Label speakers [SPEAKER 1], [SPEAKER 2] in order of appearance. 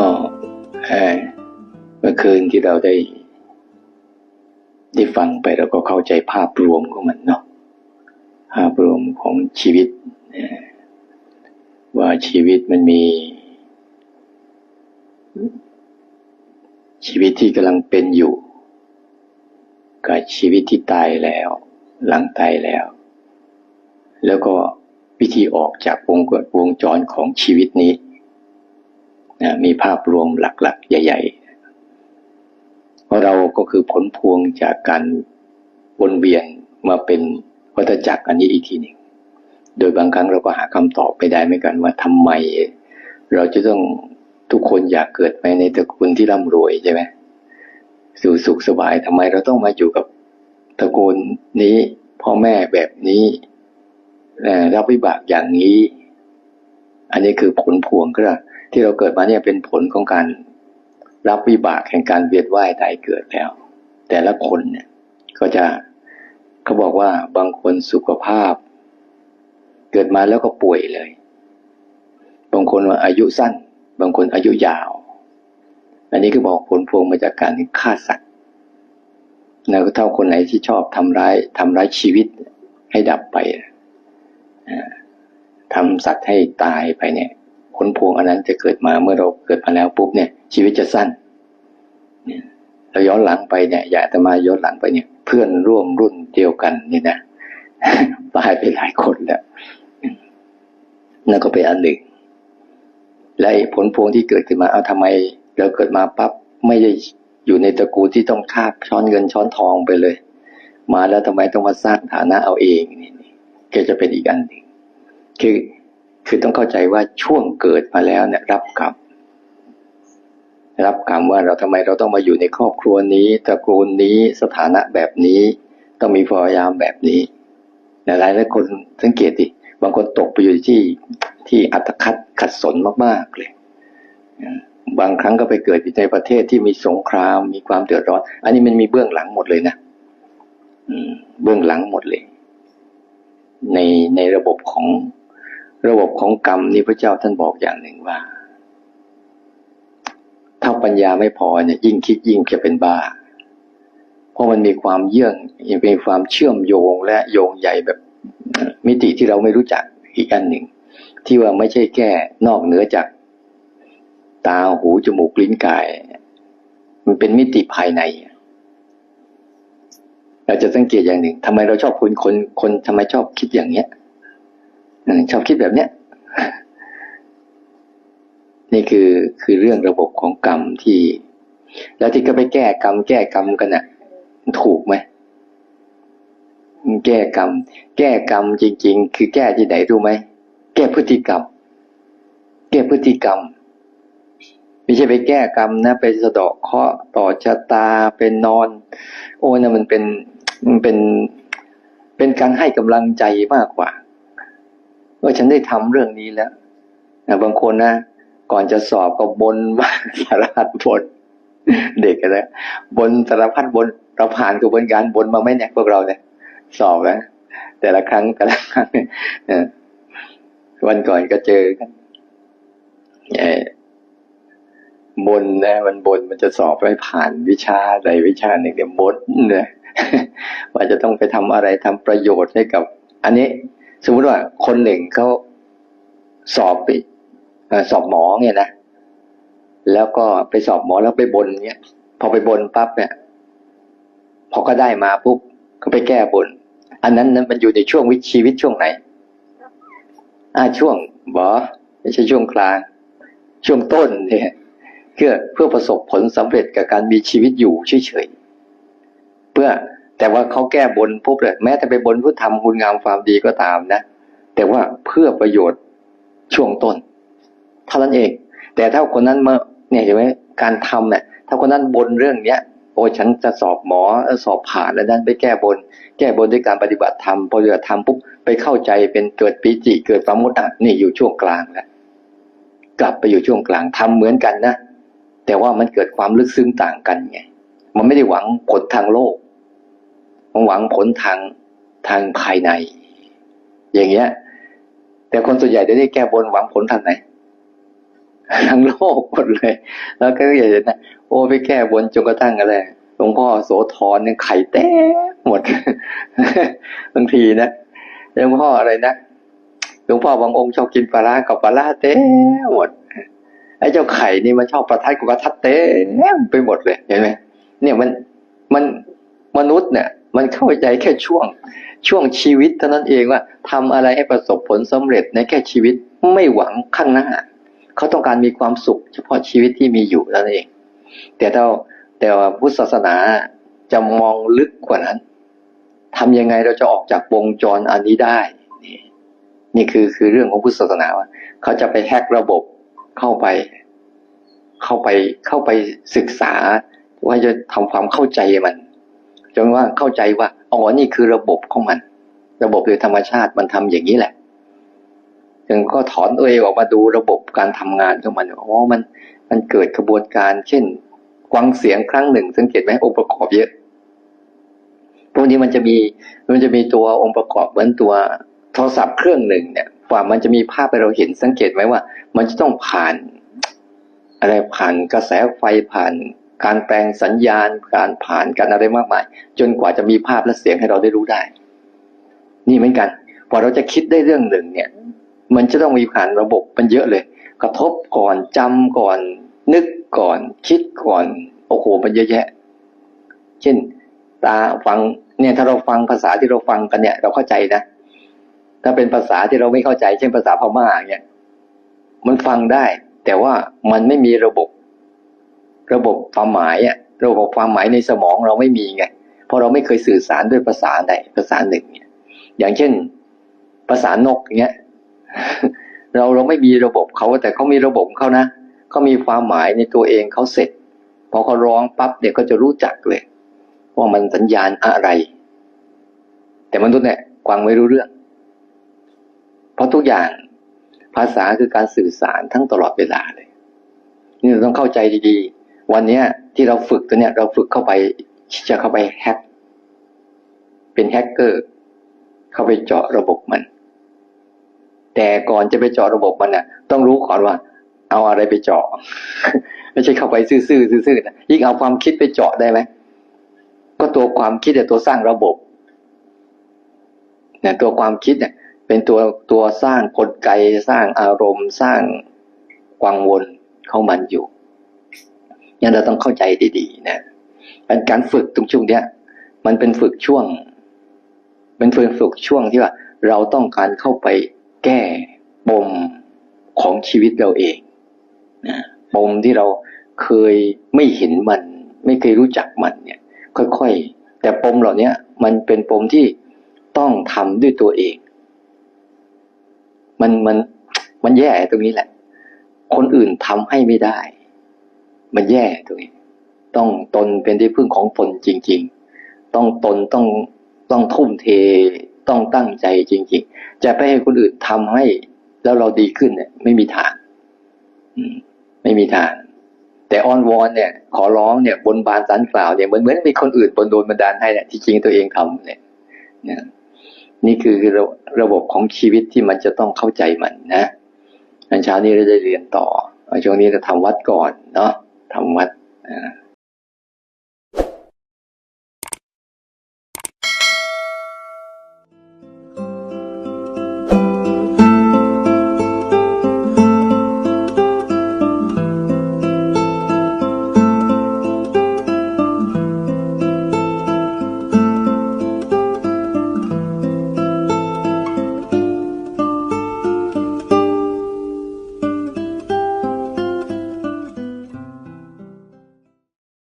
[SPEAKER 1] ็เมื่อคืนที่เราได้ ได้ฟังไปเราก็เข้าใจภาพรวมของมันเนาะภาพรวมของชีวิต ว่าชีวิตมันมี ชีวิตที่กำลังเป็นอยู่ กับชีวิตที่ตายแล้ว หลังตายแล้ว แล้วก็วิธีออกจากวงกวงจรของชีวิตนี้ มีภาพรวมหลักๆ ใหญ่ๆเพราะเราก็คือผลพวงจากการวนเวียนมาเป็นวัฏจักรอันนี้อีกทีหนึ่งโดยบางครั้งเราก็หาคำตอบไปได้ไม่กันว่าทำไม เราจะต้องทุกคนอยากเกิดไปในตระกูลที่ร่ำรวยใช่ไหมสู่สุขสบายทำไมเราต้องมาอยู่กับตระกูลนี้พ่อแม่แบบนี้รับวิบากอย่างนี้ อันนี้คือผลพวงก็ ที่เราเกิดมาเนี่ยเป็นผลของการรับวิบากแห่งการเวียนว่ายตายเกิดแล้ว แต่ละคนเนี่ยก็จะเขาบอกว่าบางคนสุขภาพ เกิดมาแล้วก็ป่วยเลย บางคนว่าอายุสั้น บางคนอายุยาว อันนี้ก็บอกผลพวงมาจากการฆ่าสัตว์แล้วก็เท่าคนไหนที่ชอบทำร้ายทำร้ายชีวิตให้ดับไปทำสัตว์ให้ตายไปเนี่ย ลพวงอันนั้นจะเกิดมาเมื่อเราเกิดมาแล้วปุ๊บเนี่ย ชีวิตจะสั้นเราย้อนหลังไปเนี่ยอย่าจะมาย้อนหลังไปเนี่ย เพื่อนร่วมรุ่นเดียวกันนี่นะตายไปหลายคนแล้วนั่นก็เป็นอันหนึ่ง และผลพวงที่เกิดขึ้นมาเอาทำไมเราเกิดมาปั๊บไม่ได้อยู่ในตระกูลที่ต้องคาบช้อนเงินช้อนทองไปเลย มาแล้วทำไมต้องมาสร้างฐานะเอาเองนี่ก็จะเป็นอีกอันหนึ่งคือ คือต้องเข้าใจว่าช่วงเกิดมาแล้วเนี่ยรับกรรมรับกรรมว่าเราทำไมเราต้องมาอยู่ในครอบครัวนี้ตระกูลนี้สถานะแบบนี้ ต้องมีพยายามแบบนี้หลายหลายคนสังเกตดิบางคนตกไปอยู่ที่ที่อัตคัดขัดสนมากๆเลย บางครั้งก็ไปเกิดในประเทศที่มีสงครามมีความเดือดร้อน อันนี้มันมีเบื้องหลังหมดเลยนะเบื้องหลังหมดเลย ในในระบบของ ระบบของกรรมนี่พระเจ้าท่านบอกอย่างหนึ่งว่า ถ้าปัญญาไม่พอเนี่ยยิ่งคิดยิ่งจะเป็นบ้า เพราะมันมีความเยื่องมีความเชื่อมโยงและโยงใหญ่แบบมิติที่เราไม่รู้จักอีกอันหนึ่ง ที่ว่าไม่ใช่แค่นอกเหนือจาก ตาหูจมูกลิ้นกาย มันเป็นมิติภายใน เราจะสังเกตอย่างหนึ่งทำไมเราชอบคนคนคนทำไมชอบคิดอย่างเนี้ย ชอบคิดแบบเนี้ย นี่คือคือเรื่องระบบของกรรมที่ แล้วที่ก็ไปแก้กรรม แก้กรรมกันน่ะถูกไหมแก้กรรม แก้กรรมจริง ๆ คือแก้ที่ไหนรู้ไหมแก้พฤติกรรม แก้พฤติกรรมไม่ใช่ไปแก้กรรมนะไปสะดอกเคาะต่อชะตาเป็นนอน โอ้นะมันเป็นมันเป็นเป็นการให้กำลังใจมากกว่า ว่าฉันได้ทำเรื่องนี้แล้วนะบางคนนะก่อนจะสอบก็บนว่าสารพัดบนเด็กนะบนสารพัดบนเราผ่านกระบวนการบนมาไหมเนี่ยพวกเราเนี่ย สอบนะแต่ละครั้งแต่ละครั้งเนี่ยวันก่อนก็เจอกันบนนะมันบนมันจะสอบไม่ผ่านวิชาใดวิชาหนึ่งเนี่ยบนเนี่ยว่าจะต้องไปทำอะไรทำประโยชน์ให้กับ อันนี้ สมมติว่าคนหนึ่งเขาสอบไปสอบหมอเนี่ยนะ แล้วก็ไปสอบหมอแล้วไปบนเนี่ยพอไปบนปั๊บเนี่ย พอก็ได้มาปุ๊บก็ไปแก้บน อันนั้นนั้นมันอยู่ในช่วงวิชีวิตช่วงไหน อ่าช่วงบอไม่ใช่ช่วงกลาง ช่วงต้นเนี่ยเพื่อเพื่อประสบผลสำเร็จกับการมีชีวิตอยู่เฉยๆเพื่อ แต่ว่าเขาแก้บนปุ๊บเลยแม้แต่ไปบนเพื่อทำคุณงามความดีก็ตามนะ แต่ว่าเพื่อประโยชน์ช่วงต้น เท่านั้นเอง แต่ถ้าคนนั้นเมื่อเนี่ยเห็นไหมการทำเนี่ยถ้าคนนั้นบนเรื่องเนี้ยโอ้ฉันจะสอบหมอสอบผ่านแล้วนั้นไปแก้บน แก้บนด้วยการปฏิบัติธรรมพอปฏิบัติธรรมปุ๊บไปเข้าใจเป็นเกิดปีจิเกิดประมุตอะนี่อยู่ช่วงกลางแล้วกลับไปอยู่ช่วงกลางทำเหมือนกันนะแต่ว่ามันเกิดความลึกซึ้งต่างกันไง มันไม่ได้หวังผลทางโลก หวังผลทางทางภายใน อย่างเงี้ย แต่คนส่วนใหญ่เดี๋ยวนี้แก้บนหวังผลทางไหนทั้งโลกหมดเลย แล้วก็อย่านะโอ้ไปแก้บนจนกระทั่งอะไรหลวงพ่อโสธรเนี่ยไข่แต้หมดบางทีนะหลวงพ่ออะไรนะหลวงพ่อบางองค์ชอบกินปลาร้ากับปลาร้าเต้หมดไอ้เจ้าไข่นี่มันชอบประทัดกับประทัดเต้ไปหมดเลยเห็นไหมเนี่ยมันมันมนุษย์เนี่ย มันเข้าใจแค่ช่วง ช่วงชีวิตเท่านั้นเองว่าทำอะไรให้ประสบผลสำเร็จในแค่ชีวิตไม่หวังข้างหน้า เขาต้องการมีความสุข เฉพาะชีวิตที่มีอยู่นั่นเอง แต่เราแต่ว่าพุทธศาสนาจะมองลึกกว่านั้นทำยังไงเราจะออกจากวงจรอันนี้ได้นี่นี่คือคือเรื่องของพุทธศาสนาว่า เขาจะไปแฮกระบบเข้าไป เข้าไปเข้าไปศึกษาว่าจะทำความเข้าใจมัน จนว่าเข้าใจว่าอ๋อนี่คือระบบของมัน ระบบโดยธรรมชาติมันทำอย่างนี้แหละถึงก็ถอนตัวเองออกมาดูระบบการทำงานของมันอ๋อมันมันเกิดกระบวนการ เช่นกวังเสียงครั้งหนึ่ง สังเกตไหมองค์ประกอบเยอะพวกนี้มันจะมีมันจะมีตัวองค์ประกอบเหมือนตัวโทรศัพท์เครื่องหนึ่งเนี่ยกว่ามันจะมีภาพให้เราเห็นสังเกตไหมว่า มันจะต้องผ่าน อะไรผ่านกระแสไฟผ่าน การแปลงสัญญาณ การผ่านการอะไรมากมาย จนกว่าจะมีภาพและเสียงให้เราได้รู้ได้ นี่เหมือนกันกว่าเราจะคิดได้เรื่องหนึ่งเนี่ย มันจะต้องมีผ่านระบบมันเยอะเลย กระทบก่อนจำก่อน นึกก่อน คิดก่อนโอ้โหมันเยอะแยะ เช่น ตาฟังเนี่ยถ้าเราฟังภาษาที่เราฟังกันเนี่ย เราเข้าใจนะถ้าเป็นภาษาที่เราไม่เข้าใจ เช่นภาษาพม่าเนี่ยมันฟังได้ แต่ว่ามันไม่มีระบบ ระบบความหมายอะระบบความหมายในสมองเราไม่มีไงเพราะเราไม่เคยสื่อสารด้วยภาษาใดภาษาหนึ่งเนี่ยอย่างเช่น ภาษานกอย่างเงี้ยเราเราไม่มีระบบเขาแต่เขามีระบบเขานะเขามีความหมายในตัวเองเขาเสร็จพอเขาร้องปั๊บเดี๋ยวก็จะรู้จักเลย ว่ามันสัญญาณอะไร แต่มนุษย์เนี่ยฟังไม่รู้เรื่อง เพราะทุกอย่างภาษาคือการสื่อสารทั้งตลอดเวลาเลย นี่เราต้องเข้าใจดีๆ วันเนี้ยที่เราฝึกตัวเนี้ยเราฝึกเข้าไปจะเข้าไปแฮกเป็นแฮกเกอร์ เข้าไปเจาะระบบมัน แต่ก่อนจะไปเจาะระบบมันน่ะ ต้องรู้ก่อนว่า เอาอะไรไปเจาะ ไม่ใช่เข้าไปซื่อๆซื่อๆนะยิ่งเอาความคิดไปเจาะได้ไหมก็ตัวความคิดเนี่ยตัวสร้างระบบเนี่ยตัวความคิดเนี่ย เป็นตัวตัวสร้างกลไกสร้างอารมณ์สร้างวังวนเข้ามันอยู่ นเราต้องเข้าใจดีๆนะเป็นการฝึกตรงช่วงเนี้ย มันเป็นฝึกช่วง เป็นฝึกฝึกช่วงที่ว่า เราต้องการเข้าไปแก้ปมของชีวิตเราเองนะปมที่เราเคยไม่เห็นมัน ไม่เคยรู้จักมันเนี่ย ค่อยๆ แต่ปมเหล่านี้มันเป็นปมที่ต้องทำด้วยตัวเอง มันมันมันแย่ตรงนี้แหละ คนอื่นทำให้ไม่ได้ มันแย่ตรงนี้ต้องตนเป็นที่พึ่งของตนจริง ๆ ต้องตนต้องต้องทุ่มเทต้องตั้งใจจริง ๆ จะไปให้คนอื่นทำให้ แล้วเราดีขึ้นเนี่ย ไม่มีทางไม่มีทางแต่อ้อนวอนเนี่ย ขอร้องเนี่ยบนบานสันกล่าวเนี่ยเหมือนเหมือนมีคนอื่นบนโดนบันดาลให้เนี่ยที่จริงตัวเองทำเนี่ยนะนี่คือระระบบของชีวิตที่มันจะต้องเข้าใจมันนะอันเช้านี้เราจะเรียนต่อช่วงนี้เราทำวัดก่อนเนาะ ทำวัดอ่า